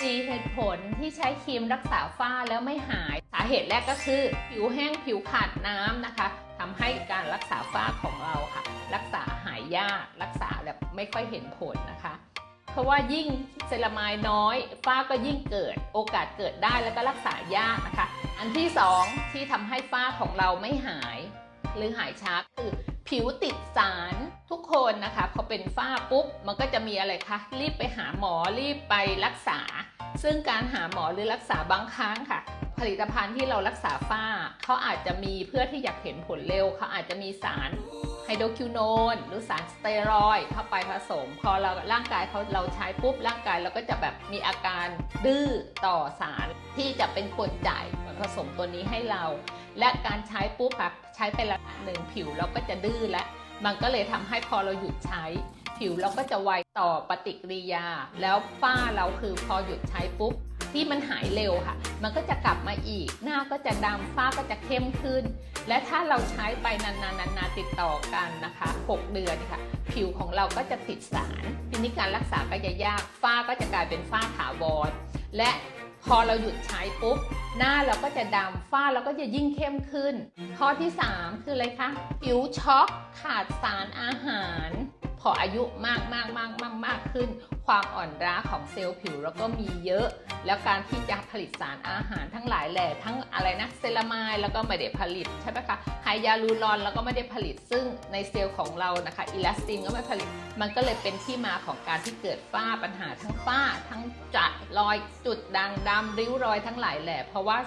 สี่เหตุผลที่ใช้ครีมรักษาฝ้าแล้วไม่หาย สาเหตุแรกก็คือ ผิวแห้งผิวขาดน้ำนะคะทำให้การรักษาฝ้าของเราค่ะ รักษาหายยากรักษาแบบไม่ค่อยเห็นผลนะคะ เพราะว่ายิ่งเซรามายน้อย ฝ้าก็ยิ่งเกิดโอกาสเกิดได้แล้วก็รักษายากนะคะ อันที่สองที่ทำให้ฝ้าของเราไม่หาย หรือหายช้าคือ ผิวติดสารทุกคนนะคะ พอเป็นฝ้าปุ๊บ มันก็จะมีอะไรคะรีบไปหาหมอรีบไปรักษา ซึ่งการหาหมอหรือรักษาบางครั้งค่ะ ผลิตภัณฑ์ที่เรารักษาฝ้า เขาอาจจะมีเพื่อที่อยากเห็นผลเร็วเขาอาจจะมีสาร ไฮโดรคิวโนนหรือสารสเตียรอย์เข้าไปผสม พอเราร่างกายเขาเราใช้ปุ๊บร่างกายเราก็จะแบบมีอาการดื้อต่อสารที่จะเป็นคนจ่ายผสมตัวนี้ให้เรา และการใช้ปุ๊บค่ะใช้ไประยะหนึ่งผิวเราก็จะดื้อและ มันก็เลยทำให้พอเราหยุดใช้ ผิวเราก็จะไวต่อปฏิกิริยา แล้วฝ้าเราคือพอหยุดใช้ปุ๊บ ที่มันหายเร็วค่ะ มันก็จะกลับมาอีก หน้าก็จะดำฝ้าก็จะเข้มขึ้น และถ้าเราใช้ไปนานๆๆติดต่อกันนะคะ 6 เดือนค่ะ ผิวของเราก็จะติดสาร ทีนี้การรักษาก็จะยากฝ้าก็จะกลายเป็นฝ้าถาวรและพอเราหยุดใช้ปุ๊บ หน้าเราก็จะดำฝ้าเราก็จะยิ่งเข้มขึ้น ข้อที่ 3 คืออะไรคะผิวช็อกขาดสารอาหาร พออายุมากมากมากมากมากขึ้น ความอ่อนล้าของเซลล์ผิวเราก็มีเยอะ แล้วการที่จะผลิตสารอาหารทั้งหลายแหล่ทั้งอะไรนะเซรามายแล้วก็ไม่ได้ผลิตใช่ไหมคะไฮยาลูรอนแล้วก็ไม่ได้ผลิตซึ่งในเซลล์ของเรานะคะอิลาสตินก็ไม่ผลิต มันก็เลยเป็นที่มาของการที่เกิดฝ้าปัญหาทั้งฝ้า ทั้งจัดรอยจุดด่างดำริ้วรอยทั้งหลายแหล่เพราะว่า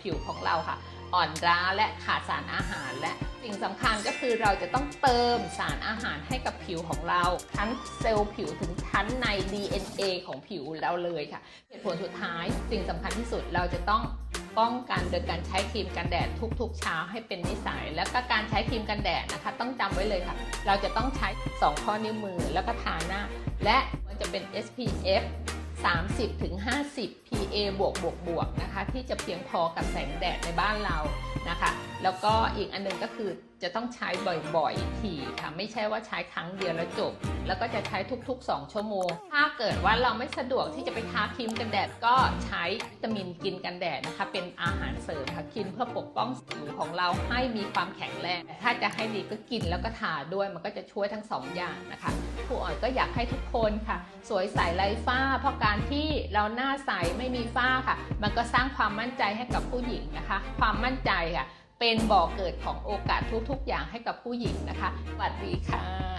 ผิวของเราค่ะ อ่อนล้าและขาดสารอาหารและสิ่งสำคัญก็คือเราจะต้องเติมสารอาหารให้กับผิวของเรา ทั้งเซลล์ผิวถึงชั้นใน DNA ของผิวเราเลยค่ะเหตุผลสุดท้าย สิ่งสำคัญที่สุดเราจะต้องป้องกันโดยการใช้ครีมกันแดดทุกๆ เช้าให้เป็นนิสัย แล้วก็การใช้ครีมกันแดดนะคะ ต้องจำไว้เลยค่ะ เราจะต้องใช้ 2 ข้อนิ้วมือแล้วก็ทาหน้า และมันจะเป็น SPF 30ถึง50 PA บวกบวกบวกนะคะ ที่จะเพียงพอกับแสงแดดในบ้านเรานะคะ แล้วก็อีกอันหนึงก็คือจะต้องใช้บ่อยๆทีค่ะ ไม่ใช่ว่าใช้ครั้งเดียวแล้วจบ แล้วก็จะใช้ทุก ๆ 2 ชั่วโมง ถ้าเกิดว่าเราไม่สะดวกที่จะไปทาครีมกันแดด ก็ใช้วิตามินกินกันแดดนะคะ เป็นอาหารเสริมค่ะกินเพื่อปกป้องผิวของเราให้มีความแข็งแรง ถ้าจะให้ดีก็กินแล้วก็ทาด้วย มันก็จะช่วยทั้งสองอย่างนะคะครูอ๋อยก็อยากให้ทุกคนค่ะ สวยใสไร้ฝ้า เพราะการที่เราหน้าใสไม่มีฝ้าค่ะ มันก็สร้างความมั่นใจให้กับผู้หญิงนะคะ ความมั่นใจค่ะ เป็นบ่อเกิดของโอกาสทุกๆ อย่างให้กับผู้หญิงนะคะสวัสดีค่ะ